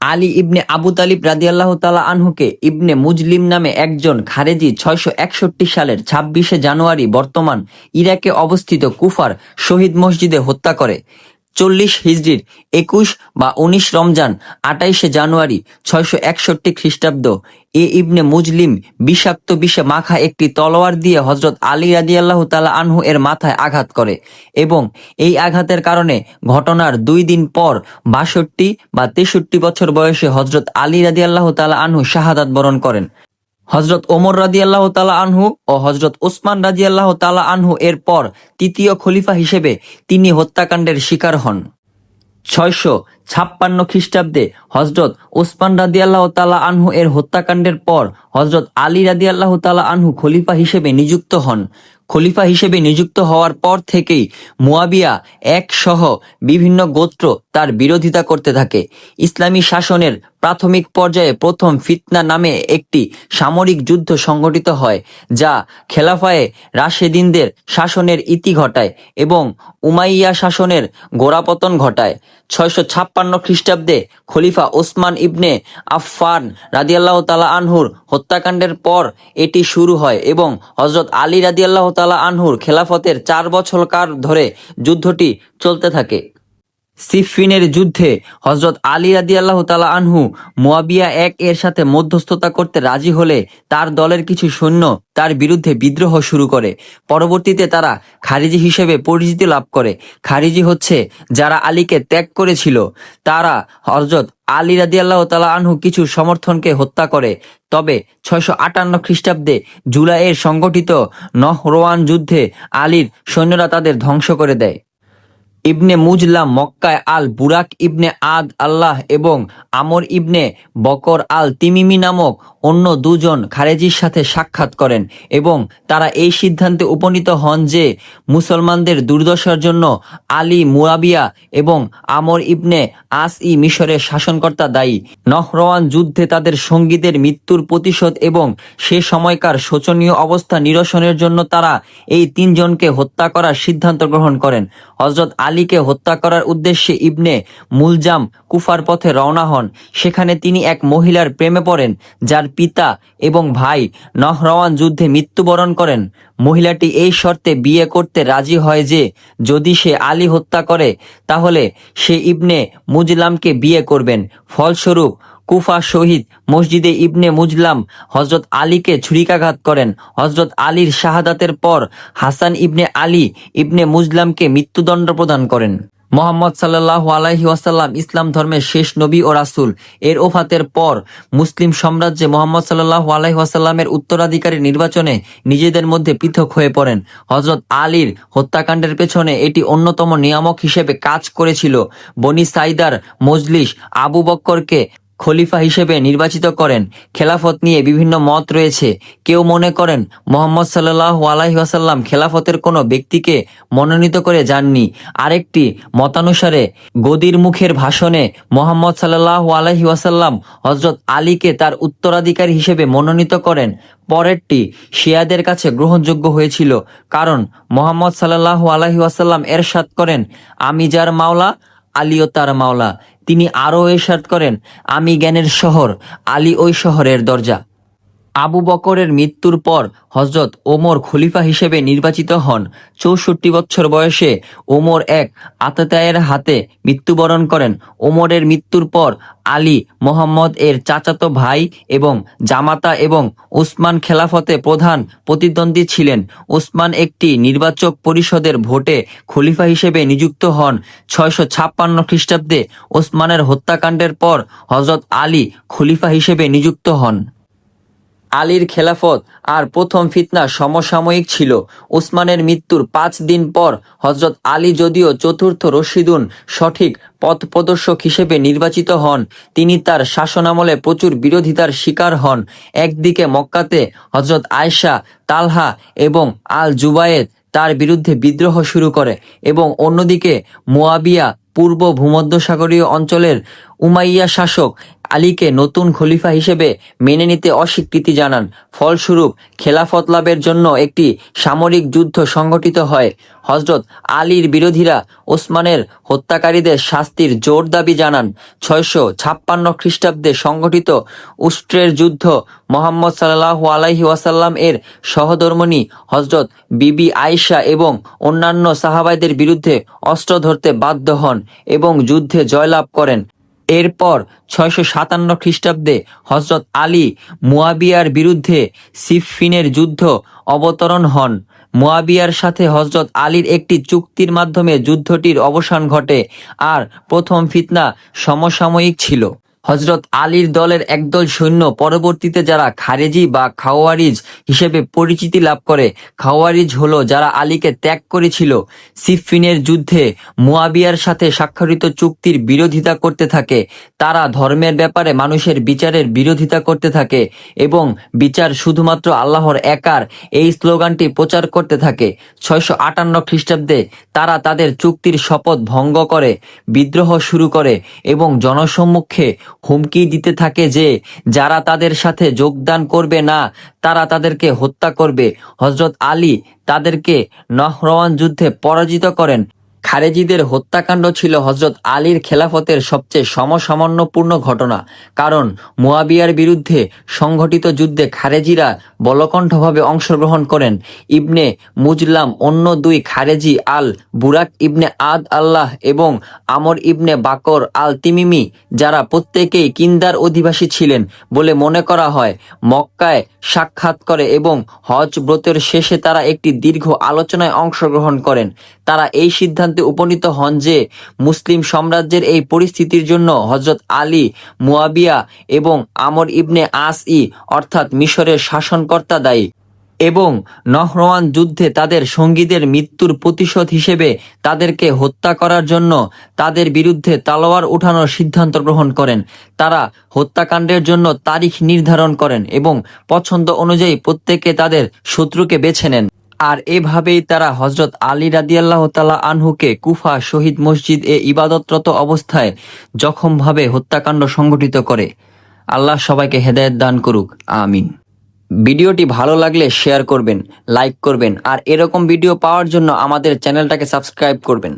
আলী ইবনে আবু তালিব রাদিয়াল্লাহু তালা আনহুকে ইবনে মুজলিম নামে একজন খারেজি ছয়শো একষট্টি সালের ছাব্বিশে জানুয়ারি বর্তমান ইরাকে অবস্থিত কুফার শহীদ মসজিদে হত্যা করে। চল্লিশ হিজড়ির একুশ বা উনিশ রমজান আটাইশে জানুয়ারি ছয়শো একষট্টি খ্রিস্টাব্দ। এ ইবনে মুজলিম বিষাক্ত বিষে মাখা একটি তলোয়ার দিয়ে হজরত আলী রাদিয়াল্লাহু তালা আনহু এর মাথায় আঘাত করে এবং এই আঘাতের কারণে ঘটনার দুই দিন পর বাষট্টি বা তেষট্টি বছর বয়সে হজরত আলী রাদিয়াল্লাহু তালা আনহু শাহাদাত বরণ করেন। হজরত ওমর রাজি আল্লাহ তালা আনহু ও হজরত ওসমান আল্লাহ তালা আনহু এর পর তৃতীয় খলিফা হিসেবে তিনি হত্যাকাণ্ডের শিকার হন। ছয়শো ছাপ্পান্ন খ্রিস্টাব্দে হজরত ওসমান রাদিয়াল্লাহ তালা আনহু এর হত্যাকাণ্ডের পর হজরত আলী রাদিয়াল্লাহ তালা আনহু খলিফা হিসেবে নিযুক্ত হন। খলিফা হিসেবে নিযুক্ত হওয়ার পর থেকেই মুয়াবিয়া এক সহ বিভিন্ন গোত্র তার বিরোধিতা করতে থাকে। ইসলামী শাসনের প্রাথমিক পর্যায়ে প্রথম ফিতনা নামে একটি সামরিক যুদ্ধ সংঘটিত হয়, যা খেলাফায়ে রাশেদিনদের শাসনের ইতি ঘটায় এবং উমাইয়া শাসনের গোড়াপতন ঘটায়। ছয়শো ছাপ্পান্ন খ্রিস্টাব্দে খলিফা ওসমান ইবনে আফফান রাদিয়াল্লাহ তালা আনহুর হত্যাকাণ্ডের পর এটি শুরু হয় এবং হজরত আলী রাদিয়াল্লাহ তালা আনহুর খেলাফতের চার বছর কার ধরে যুদ্ধটি চলতে থাকে। সিফিনের যুদ্ধে হজরত আলী রাদি আল্লাহ তালা আনহু মোয়াবিয়া এক এর সাথে মধ্যস্থতা করতে রাজি হলে তার দলের কিছু সৈন্য তার বিরুদ্ধে বিদ্রোহ শুরু করে। পরবর্তীতে তারা খারিজি হিসেবে পরিচিতি লাভ করে। খারিজি হচ্ছে যারা আলীকে ত্যাগ করেছিল। তারা হজরত আলী রাদি আল্লাহ তালা আনহু কিছু সমর্থনকে হত্যা করে। তবে ছয়শো আটান্ন খ্রিস্টাব্দে জুলাইয়ের সংগঠিত নহরওয়ান যুদ্ধে আলীর সৈন্যরা তাদের ধ্বংস করে দেয়। ইবনে মুজলা মক্কায় আল বুরাক ইবনে আদ, আল্লাহ এবং আমর ইবনে বকর আল তিমিমি নামক অন্য দুজন খারেজির সাথে সাক্ষাৎ করেন এবং তারা এই সিদ্ধান্তে উপনীত হন যে মুসলমানদের দুর্দশার জন্য আলী মুয়াবিয়া এবং আমর ইবনে আস ই মিশরের শাসনকর্তা দায়ী। নহরওয়ান যুদ্ধে তাদের সঙ্গীদের মৃত্যুর প্রতিশোধ এবং সে সময়কার শোচনীয় অবস্থা নিরসনের জন্য তারা এই তিনজনকে হত্যা করার সিদ্ধান্ত গ্রহণ করেন। হজরত আলীকে হত্যা করার উদ্দেশ্যে ইবনে মুলজাম কুফার পথে রওনা হন। সেখানে তিনি এক মহিলার প্রেমে পড়েন, যার পিতা এবং ভাই নহরওয়ান যুদ্ধে মৃত্যুবরণ করেন। মহিলাটি এই শর্তে বিয়ে করতে রাজি হয় যে, যদি সে আলী হত্যা করে, তাহলে সে ইবনে মুজলামকে বিয়ে করবেন। ফলস্বরূপ কুফা শহীদ মসজিদে ইবনে মুজলাম হজরত আলীকে ছুরিকাঘাত করেন। হজরত আলীর শাহাদাতের পর হাসান ইবনে আলী ইবনে মুজলামকে মৃত্যুদণ্ড প্রদান করেন। মোহাম্মদ সাল্লাহ আলাইহি ওয়াসাল্লাম ইসলাম ধর্মের শেষ নবী ও রাসূল। এর ওফাতের পর মুসলিম সাম্রাজ্যে মোহাম্মদ সাল্লাহ আলাইহি ওয়াসাল্লামের উত্তরাধিকারী নির্বাচনে নিজেদের মধ্যে পৃথক হয়ে পড়েন। হজরত আলীর হত্যাকাণ্ডের পেছনে এটি অন্যতম নিয়ামক হিসেবে কাজ করেছিল। বনি সাইদার মজলিস আবু বক্করকে খলিফা হিসেবে নির্বাচিত করেন। খেলাফত নিয়ে বিভিন্ন মত রয়েছে। কেউ মনে করেন, মোহাম্মদ সাল্লাহ আলাহি আসাল্লাম খেলাফতের কোনো ব্যক্তিকে মনোনীত করে যাননি। আরেকটি মতানুসারে, গদির মুখের ভাষণে মোহাম্মদ সাল্লাহ আলাহি আসাল্লাম হজরত আলীকে তার উত্তরাধিকারী হিসেবে মনোনীত করেন। পরেরটি শিয়াদের কাছে গ্রহণযোগ্য হয়েছিল, কারণ মোহাম্মদ সাল্লাহ আলাহি আসাল্লাম এরশাদ করেন, আমি যার মাওলা, আলীও তার মাওলা। তিনি আরও এরশাদ করেন আমি জ্ঞানের শহর আলী ওই শহরের দরজা। আবু বকরের মৃত্যুর পর হজরত ওমর খলিফা হিসেবে নির্বাচিত হন। চৌষট্টি বছর বয়সে ওমর এক আততায়ের হাতে মৃত্যুবরণ করেন। ওমরের মৃত্যুর পর আলী মোহাম্মদ এর চাচাতো ভাই এবং জামাতা এবং উসমান খেলাফতে প্রধান প্রতিদ্বন্দ্বী ছিলেন। উসমান একটি নির্বাচক পরিষদের ভোটে খলিফা হিসেবে নিযুক্ত হন। ছয়শো ছাপ্পান্ন খ্রিস্টাব্দে ওসমানের হত্যাকাণ্ডের পর হজরত আলী খলিফা হিসেবে নিযুক্ত হন। আলীর খেলাফত আর প্রথম ফিতনা সমসাময়িক ছিল। উসমানের মৃত্যুর পাঁচ দিন পর হজরত আলী যদিও চতুর্থ রশিদুন সঠিক পথ প্রদর্শক হিসেবে নির্বাচিত হন, তিনি তার শাসনামলে প্রচুর বিরোধিতার শিকার হন। একদিকে মক্কাতে হজরত আয়সা তালহা এবং আল জুবায়েদ তার বিরুদ্ধে বিদ্রোহ শুরু করে এবং অন্যদিকে মুয়াবিয়া পূর্ব ভূমধ্যসাগরীয় অঞ্চলের উমাইয়া শাসক আলীকে নতুন খলিফা হিসেবে মেনে নিতে অস্বীকৃতি জানান। ফলস্বরূপ, খেলাফত লাভের জন্য একটি সামরিক যুদ্ধ সংগঠিত হয়। হজরত আলীর বিরোধীরা ওসমানের হত্যাকারীদের শাস্তির জোর দাবি জানান। ছয়শো ছাপ্পান্ন খ্রিস্টাব্দে সংগঠিত উষ্ট্রের যুদ্ধ মোহাম্মদ সাল্লাহু আলাইহি ওয়াসাল্লাম এর সহধর্মণী হজরত বিবি আয়েশা এবং অন্যান্য সাহাবাইদের বিরুদ্ধে অস্ত্র ধরতে বাধ্য হন এবং যুদ্ধে জয়লাভ করেন। এরপর ছয়শো সাতান্ন খ্রিস্টাব্দে হজরত আলী মুয়াবিয়ার বিরুদ্ধে সিফিনের যুদ্ধ অবতরণ হন। মুয়াবিয়ার সাথে হজরত আলীর একটি চুক্তির মাধ্যমে যুদ্ধটির অবসান ঘটে আর প্রথম ফিতনা সমসাময়িক ছিল। হজরত আলীর দলের একদল সৈন্য পরবর্তীতে যারা খারেজি বা খাওয়ারিজ হিসেবে পরিচিতি লাভ করে, খাওয়ারিজ হলো যারা আলীকে ত্যাগ করেছিল। সিফিনের যুদ্ধে মুয়াবিয়ার সাথে স্বাক্ষরিত চুক্তির বিরোধিতা করতে থাকে। তারা ধর্মের ব্যাপারে মানুষের বিচারের বিরোধিতা করতে থাকে এবং বিচার শুধুমাত্র আল্লাহর একার এই স্লোগানটি প্রচার করতে থাকে। ছয়শো আটান্ন খ্রিস্টাব্দে তারা তাদের চুক্তির শপথ ভঙ্গ করে, বিদ্রোহ শুরু করে এবং জনসম্মুখে হুমকি দিতে থাকে যে, যারা তাদের সাথে যোগদান করবে না, তারা তাদেরকে হত্যা করবে। হজরত আলী তাদেরকে নহরওয়ান যুদ্ধে পরাজিত করেন। খারেজিদের হত্যাকাণ্ড ছিল হজরত আলীর খেলাফতের সবচেয়ে সমসামান্যপূর্ণ ঘটনা। কারণ মুয়াবিয়ার বিরুদ্ধে সংঘটিত যুদ্ধে খারেজিরা বলকণ্ঠভাবে অংশগ্রহণ করেন। ইবনে মুজলাম অন্য দুই খারেজি আল বুরাক ইবনে আদ আল্লাহ এবং আমর ইবনে বাকর আল তিমিমি, যারা প্রত্যেকেই কিন্দার অধিবাসী ছিলেন বলে মনে করা হয়। মক্কায় সাক্ষাৎ করে এবং হজ ব্রতের শেষে তারা একটি দীর্ঘ আলোচনায় অংশগ্রহণ করেন। তারা এই সিদ্ধান্তে উপনীত হন যে মুসলিম সাম্রাজ্যের এই পরিস্থিতির জন্য হজরত আলী, মুয়াবিয়া এবং আমর ইবনে আস ই অর্থাৎ মিশরের শাসনকর্তা দায়ী এবং নহরওয়ান যুদ্ধে তাদের সঙ্গীদের মৃত্যুর প্রতিশোধ হিসেবে তাদেরকে হত্যা করার জন্য তাদের বিরুদ্ধে তালোয়ার উঠানোর সিদ্ধান্ত গ্রহণ করেন। তারা হত্যাকাণ্ডের জন্য তারিখ নির্ধারণ করেন এবং পছন্দ অনুযায়ী প্রত্যেকে তাদের শত্রুকে বেছে নেন। আর এভাবেই তারা হজরত আলী রাদিয়াল্লাহ তালা আনহুকে কুফা, শহীদ মসজিদ এ ইবাদতরত অবস্থায় জখমভাবে হত্যাকাণ্ড সংগঠিত করে। আল্লাহ সবাইকে হেদায়ত দান করুক। আমিন। ভিডিওটি ভালো লাগলে শেয়ার করবেন, লাইক করবেন, আর এরকম ভিডিও পাওয়ার জন্য আমাদের চ্যানেলটাকে সাবস্ক্রাইব করবেন।